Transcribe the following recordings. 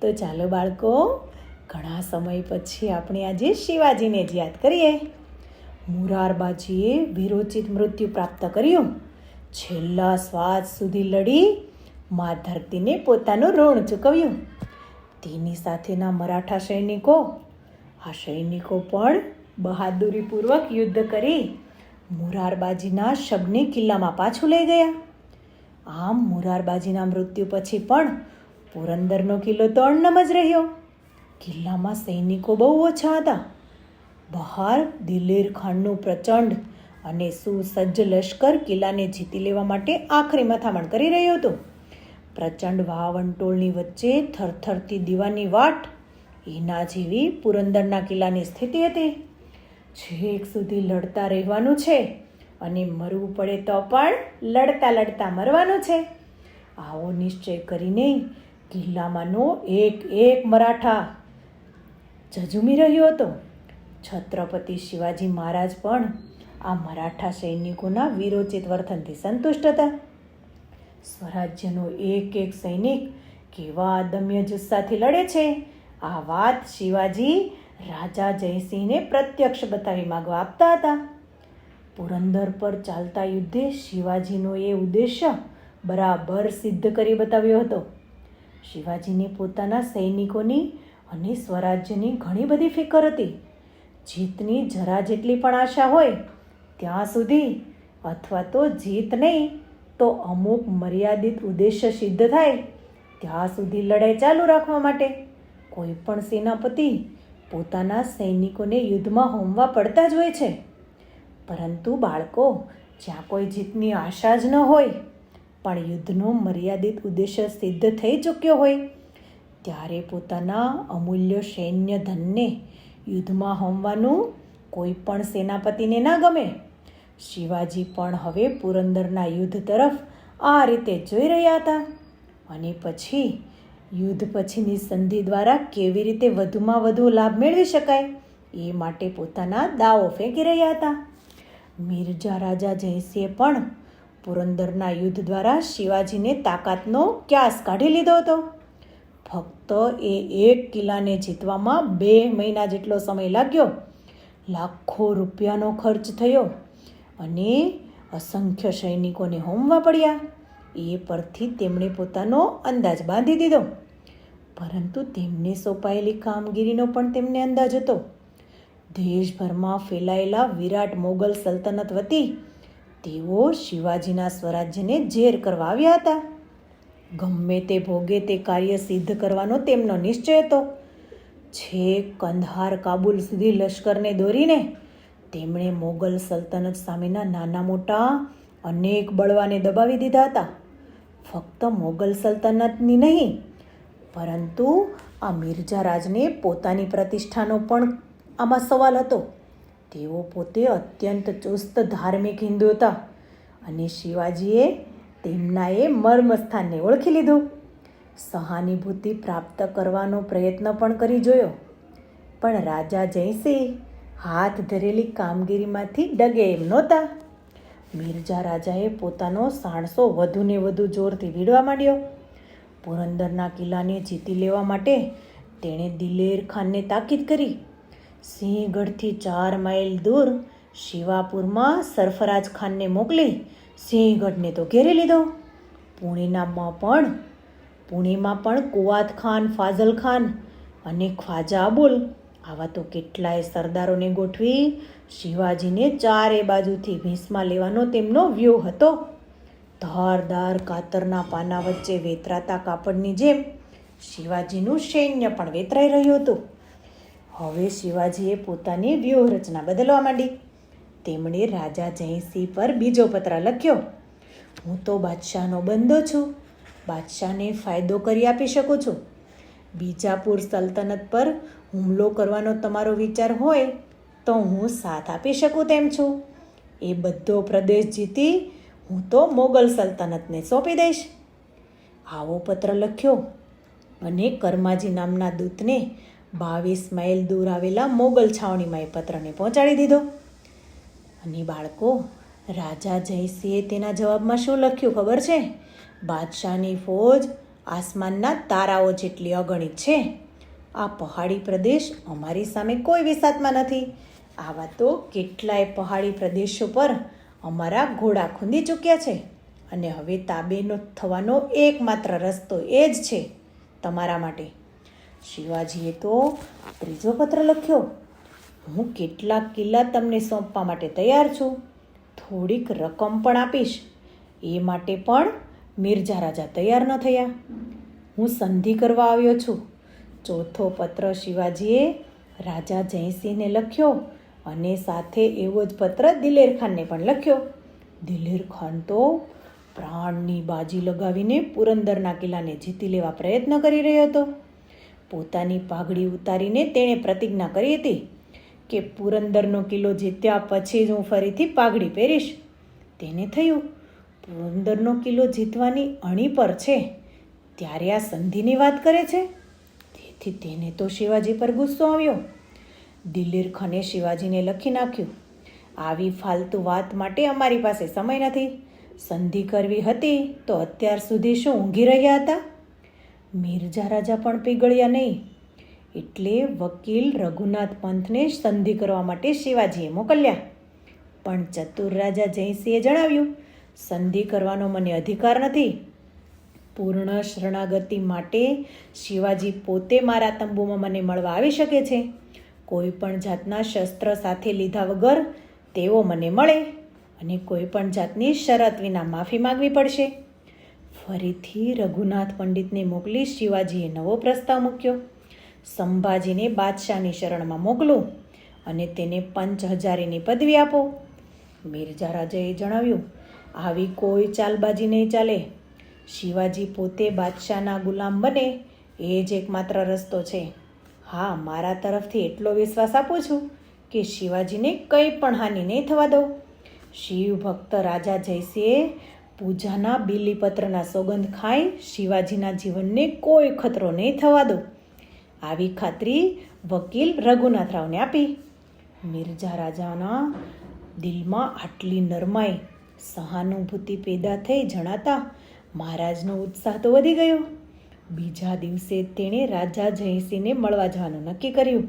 તો ચાલો બાળકો, ઘણા સમય પછી આપણે આજે શિવાજીને જ યાદ કરીએ. મુરારબાજીએ વિરોચિત મૃત્યુ પ્રાપ્ત કર્યું. છેલ્લા શ્વાસ સુધી લડી મા ધરતીને પોતાનું ઋણ ચૂકવ્યું. તેની સાથેના મરાઠા સૈનિકો, આ સૈનિકો પણ બહાદુરીપૂર્વક યુદ્ધ કરી મુરારબાજીના શબને કિલ્લામાં પાછું લઈ ગયા. આમ મુરારબાજીના મૃત્યુ પછી પણ પુરંદરનો કિલ્લો તો અણનમ જ રહ્યો. કિલ્લામાં સૈનિકો બહુ ઓછા હતા. બહાર દિલેર ખાનનું પ્રચંડ અને સુસજ્જ લશ્કર કિલ્લાને જીતી લેવા માટે આખરી મથામણ કરી રહ્યો હતો. પ્રચંડ વાવંટોળની વચ્ચે થરથરતી દીવાની વાટ એના જેવી પુરંદરના કિલ્લાની સ્થિતિ હતી. છેક સુધી લડતા રહેવાનું છે અને મરવું પડે તો પણ લડતા લડતા મરવાનું છે. આવો નિશ્ચય કરીને કિલ્લામાંનો એક એક મરાઠા ઝઝુમી રહ્યો હતો. છત્રપતિ શિવાજી મહારાજ પણ આ મરાઠા સૈનિકોના વિરોચિત વર્તનથી સંતુષ્ટ હતા. સ્વરાજ્યનો એક એક સૈનિક કેવા અદમ્ય જુસ્સાથી લડે છે, આ વાત શિવાજી રાજા જયસિંહને પ્રત્યક્ષ બતાવી માગવા આપતા હતા. પુરંદર પર ચાલતા યુદ્ધે શિવાજીનો એ ઉદ્દેશ્ય બરાબર સિદ્ધ કરી બતાવ્યો હતો. શિવાજીને પોતાના સૈનિકોની અને સ્વરાજ્યની ઘણી બધી ફિકર હતી. જીતની જરા જેટલી પણ આશા હોય, ત્યાં સુધી અથવા તો જીત નહીં, તો અમુક મર્યાદિત ઉદ્દેશ્ય સિદ્ધ થાય, ત્યાં સુધી લડાઈ ચાલુ રાખવા માટે. કોઈ પણ સેનાપતિ પોતાના સૈનિકોને યુદ્ધમાં હોમવા પડતા જ હોય છે. પરંતુ બાળકો, જ્યાં કોઈ જીતની આશા જ ન હોય પણ યુદ્ધનો મર્યાદિત ઉદ્દેશ્ય સિદ્ધ થઈ ચૂક્યો હોય, ત્યારે પોતાના અમૂલ્ય સૈન્ય ધનને યુદ્ધમાં હોમવાનું કોઈ પણ સેનાપતિને ના ગમે. શિવાજી પણ હવે પુરંદરના યુદ્ધ તરફ આ રીતે જોઈ રહ્યા હતા અને પછી યુદ્ધ પછીની સંધિ દ્વારા કેવી રીતે વધુમાં વધુ લાભ મેળવી શકાય એ માટે પોતાના દાવો ફેંકી રહ્યા હતા. મિર્જા રાજા જયસિંહે પણ પુરંદરના યુદ્ધ દ્વારા શિવાજીને તાકાતનો ક્યાસ કાઢી લીધો હતો. ફક્ત એ એક કિલ્લાને જીતવામાં બે મહિના જેટલો સમય લાગ્યો. લાખો રૂપિયાનો ખર્ચ થયો અને અસંખ્ય સૈનિકોને હોમવા પડ્યા. એ પરથી તેમણે પોતાનો અંદાજ બાંધી દીધો. પરંતુ તેમને સોંપાયેલી કામગીરીનો પણ તેમને અંદાજ હતો. દેશભરમાં ફેલાયેલા વિરાટ મોગલ સલ્તનત વતી તેઓ શિવાજીના સ્વરાજ્યને ઝેર કરવા આવ્યા હતા. ગમે તે ભોગે તે કાર્ય સિદ્ધ કરવાનો તેમનો નિશ્ચય હતો. છે કંધાર કાબુલ સુધી લશ્કરને દોરીને તેમણે મોગલ સલ્તનત સામેના નાના મોટા અનેક બળવાને દબાવી દીધા હતા. ફક્ત મોગલ સલ્તનતની નહીં, પરંતુ આ મિર્જા રાજને પોતાની પ્રતિષ્ઠાનો પણ આમાં સવાલ હતો. તેઓ પોતે અત્યંત ચુસ્ત ધાર્મિક હિન્દુ હતા અને શિવાજીએ તેમના એ મર્મસ્થાનને ઓળખી લીધું. સહાનુભૂતિ પ્રાપ્ત કરવાનો પ્રયત્ન પણ કરી જોયો. પણ રાજા જયસિંહ હાથ ધરેલી કામગીરીમાંથી ડગે એમ નહોતા. મિર્જા રાજાએ પોતાનો સાણસો વધુને વધુ જોરથી ભીડવા માંડ્યો. પુરંદરના કિલ્લાને જીતી લેવા માટે તેણે દિલેર ખાનને તાકીદ કરી. સિંહગઢથી ચાર માઇલ દૂર શિવાપુરમાં સરફરાજ ખાનને મોકલી સિંહગઢને તો ઘેરી લીધો. પુણેનામાં પણ, પુણેમાં પણ કુવાત ખાન, ફાઝલ ખાન અને ખ્વાજા અબુલ આવા તો કેટલાય સરદારોને ગોઠવી શિવાજીને ચારે બાજુથી ભીંસમાં લેવાનો તેમનો વ્યૂહ હતો. ધારદાર કાતરના પાના વચ્ચે વેતરાતા કાપડની જેમ શિવાજીનું સૈન્ય પણ વેતરાઈ રહ્યું હતું. હવે શિવાજીએ પોતાની વ્યૂહરચના બદલવા માંડી. તેમણે રાજા જયસિંહ પર બીજો પત્ર લખ્યો. હું તો બાદશાહનો બંદો છું. બાદશાહને ફાયદો કરી આપી શકું છું. બીજાપુર સલ્તનત પર હુમલો કરવાનો તમારો વિચાર હોય તો હું સાથ આપી શકું તેમ છું. એ બધો પ્રદેશ જીતી હું તો મોગલ સલ્તનતને સોંપી દઈશ. આવો પત્ર લખ્યો અને કર્માજી નામના દૂતને બાવીસ માઇલ દૂર આવેલા મોગલ છાવણીમાં એ પત્રને પહોંચાડી દીધો. અને બાળકો, રાજા જયસિંહે તેના જવાબમાં શું લખ્યું ખબર છે? બાદશાહની ફોજ આસમાનના તારાઓ જેટલી અગણિત છે. આ પહાડી પ્રદેશ અમારી સામે કોઈ વિસાતમાં નથી. આવા તો કેટલાય પહાડી પ્રદેશો પર અમારા ઘોડા ખૂંદી ચૂક્યા છે. અને હવે તાબેનો થવાનો એકમાત્ર રસ્તો એ જ છે તમારા માટે. શિવાજીએ તો ત્રીજો પત્ર લખ્યો, હું કેટલાક કિલ્લા તમને સોંપવા માટે તૈયાર છું. થોડીક રકમ પણ આપીશ. એ માટે પણ મિર્ઝા રાજા તૈયાર ન થયા. હું સંધિ કરવા આવ્યો છું. ચોથો પત્ર શિવાજીએ રાજા જયસિંહને લખ્યો અને સાથે એવો જ પત્ર દિલેર ખાનને પણ લખ્યો. દિલેર ખાન તો પ્રાણની બાજી લગાવીને પુરંદરના કિલ્લાને જીતી લેવા પ્રયત્ન કરી રહ્યો હતો. પોતાની પાઘડી ઉતારીને તેણે પ્રતિજ્ઞા કરી હતી કે પુરંદરનો કિલ્લો જીત્યા પછી જ હું ફરીથી પાઘડી પહેરીશ. તેને થયું, પુરંદરનો કિલ્લો જીતવાની અણી પર છે. ત્યારે આ સંધિની વાત કરે છે. તેથી તેને તો શિવાજી પર ગુસ્સો આવ્યો. દિલીર ખને શિવાજીને લખી નાખ્યું, આવી ફાલતુ વાત માટે અમારી પાસે સમય નથી. સંધિ કરવી હતી તો અત્યાર સુધી શું ઊંઘી રહ્યા હતા? મિર્ઝા રાજા પણ પીગળ્યા નહીં. એટલે વકીલ રઘુનાથ પંથને સંધિ કરવા માટે શિવાજીએ મોકલ્યા. પણ ચતુર રાજા જયસિંહે જણાવ્યું, સંધિ કરવાનો મને અધિકાર નથી. પૂર્ણ શરણાગતિ માટે શિવાજી પોતે મારા તંબુમાં મને મળવા આવી શકે છે. કોઈ પણ જાતના શસ્ત્ર સાથે લીધા વગર તેઓ મને મળે અને કોઈ પણ જાતની શરત વિના માફી માંગવી પડશે. ફરીથી રઘુનાથ પંડિતને મોકલી શિવાજીએ નવો પ્રસ્તાવ મૂક્યો. સંભાજીને બાદશાહની શરણમાં મોકલું અને તેને પંચ હજારીની પદવી આપો. મિર્જા રાજાએ જણાવ્યું, આવી કોઈ ચાલબાજી નહીં ચાલે. શિવાજી પોતે બાદશાહના ગુલામ બને, એ જ એકમાત્ર રસ્તો છે. હા, મારા તરફથી એટલો વિશ્વાસ આપું છું કે શિવાજીને કંઈ પણ હાનિ નહીં થવા દો શિવ ભક્ત રાજા જયસિંહે પૂજાના બીલીપત્રના સોગંદ ખાઈ શિવાજીના જીવનને કોઈ ખતરો નહીં થવા દો. આવી ખાતરી વકીલ રઘુનાથરાવને આપી. મિર્જા રાજાના દિલમાં આટલી નરમાઈ, સહાનુભૂતિ પેદા થઈ જણાતા મહારાજનો ઉત્સાહ તો વધી ગયો. બીજા દિવસે તેણે રાજા જયસિંહને મળવા જવાનું નક્કી કર્યું.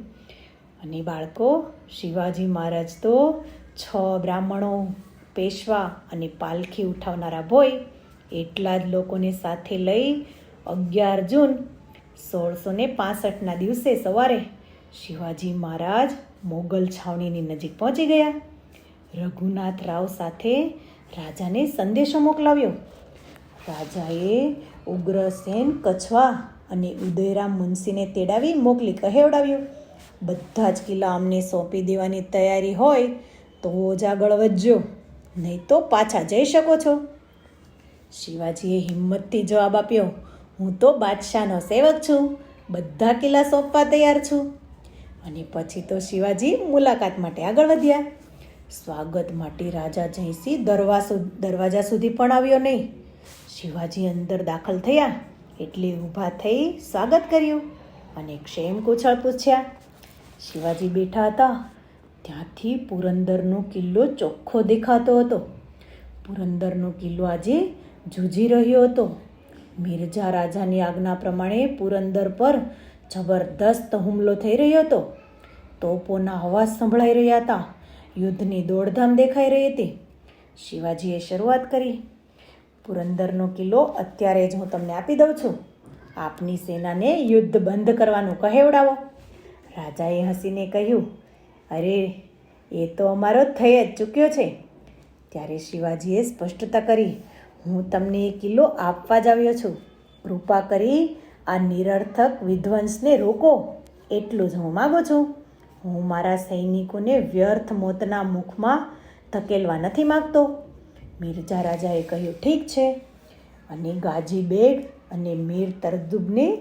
અને બાળકો, શિવાજી મહારાજ તો છ બ્રાહ્મણો પેશવા અને પાલખી ઉઠાવનારા ભોય એટલા જ લોકોને સાથે લઈ અગિયાર જૂન સોળસો ને પાસઠના દિવસે સવારે શિવાજી મહારાજ મોગલ છાવણીની નજીક પહોંચી ગયા. રઘુનાથ રાવ સાથે રાજાને સંદેશો મોકલાવ્યો. રાજાએ ઉગ્રસેન કછવા અને ઉદયરામ મુનશીને તેડાવી મોકલી કહેવડાવ્યું બધા જ કિલ્લા અમને સોંપી દેવાની તૈયારી હોય તો જ આગળ વધજો. નહીં તો પાછા જઈ શકો છો. શિવાજીએ હિંમતથી જવાબ આપ્યો, હું તો બાદશાહનો સેવક છું, બધા કિલ્લા સોંપવા તૈયાર છું. અને પછી તો શિવાજી મુલાકાત માટે આગળ વધ્યા. સ્વાગત માટે રાજા જયસિંહ દરવાસો દરવાજા સુધી પણ આવ્યો નહીં. શિવાજી અંદર દાખલ થયા, એટલે ઊભા થઈ સ્વાગત કર્યું અને ક્ષેમ કુછળ પૂછ્યા, શિવાજી બેઠા હતા ત્યાંથી પુરંદરનો કિલ્લો ચોખ્ખો દેખાતો હતો. પુરંદરનો કિલ્લો આજે જૂજી રહ્યો હતો. મિર્ઝા રાજાની આજ્ઞા પ્રમાણે પુરંદર પર જબરદસ્ત હુમલો થઈ રહ્યો હતો. તોપોના અવાજ સંભળાઈ રહ્યા હતા. યુદ્ધની દોડધામ દેખાઈ રહી હતી. શિવાજીએ શરૂઆત કરી. પુરંદરનો કિલ્લો અત્યારે જ હું તમને આપી દઉં છું. આપની સેનાને યુદ્ધ બંધ કરવાનું કહેવડાવો. રાજાએ હસીને કહ્યું અરે, એ તો અમારો થઈ જ ચૂક્યો છે. ત્યારે શિવાજીએ સ્પષ્ટતા કરી, હું તમને એ કિલ્લો આપવા જ આવ્યો છું. કૃપા કરી આ નિરર્થક વિધ્વંસને રોકો. એટલું જ હું માગું છું. હું મારા સૈનિકોને વ્યર્થ મોતના મુખમાં ધકેલવા નથી માગતો. મિર્જા રાજાએ કહ્યું, ઠીક છે. અને ગાજી બેગ અને મીર તરદુબને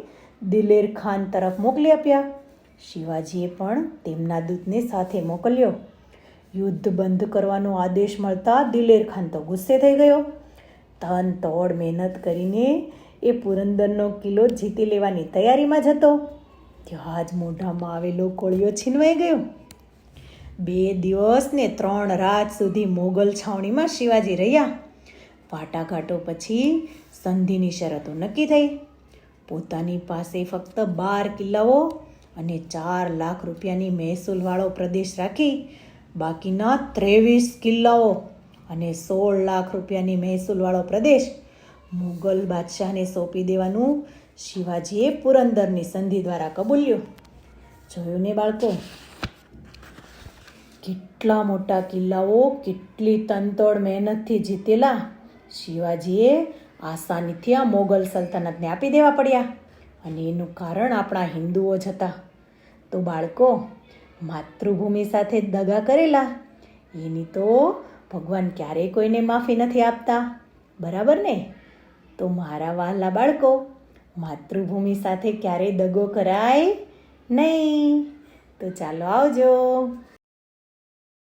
દિલેર ખાન તરફ મોકલી આપ્યા. શિવાજીએ પણ તેમના દૂતને સાથે મોકલ્યો. યુદ્ધ બંધ કરવાનો આદેશ મળતા દિલેર ખાન તો ગુસ્સે થઈ ગયો. તન તોડ, મહેનત કરીને એ પુરંદરનો કિલ્લો જીતી લેવાની તૈયારીમાં જ હતો. ત્યાં જ મોઢામાં આવેલો કોળિયો છીનવાઈ ગયો. બે દિવસ ને ત્રણ રાત સુધી મોગલ છાવણીમાં શિવાજી રહ્યા. વાટાઘાટો પછી સંધિની શરતો નક્કી થઈ. પોતાની પાસે ફક્ત બાર કિલ્લાઓ અને ચાર લાખ રૂપિયાની મહેસૂલવાળો પ્રદેશ રાખી બાકીના ત્રેવીસ કિલ્લાઓ અને સોળ લાખ રૂપિયાની મહેસૂલવાળો પ્રદેશ મુગલ બાદશાહને સોંપી દેવાનું શિવાજીએ પુરંદરની સંધિ દ્વારા કબૂલ્યું. જોયું ને બાળકો? કેટલા મોટા કિલ્લાઓ, કેટલી તનતોડ મહેનતથી જીતેલા શિવાજીએ આસાનીથી આ મોગલ સલ્તનતને આપી દેવા પડ્યા. અને એનું કારણ આપણા હિન્દુઓ જ હતા. તો બાળકો, માતૃભૂમિ સાથે દગા કરેલા, એની તો ભગવાન ક્યારેય કોઈને માફી નથી આપતા. બરાબર ને? તો મારા વહાલા બાળકો, માતૃભૂમિ સાથે ક્યારેય દગો કરાય નહીં. તો ચાલો આવજો.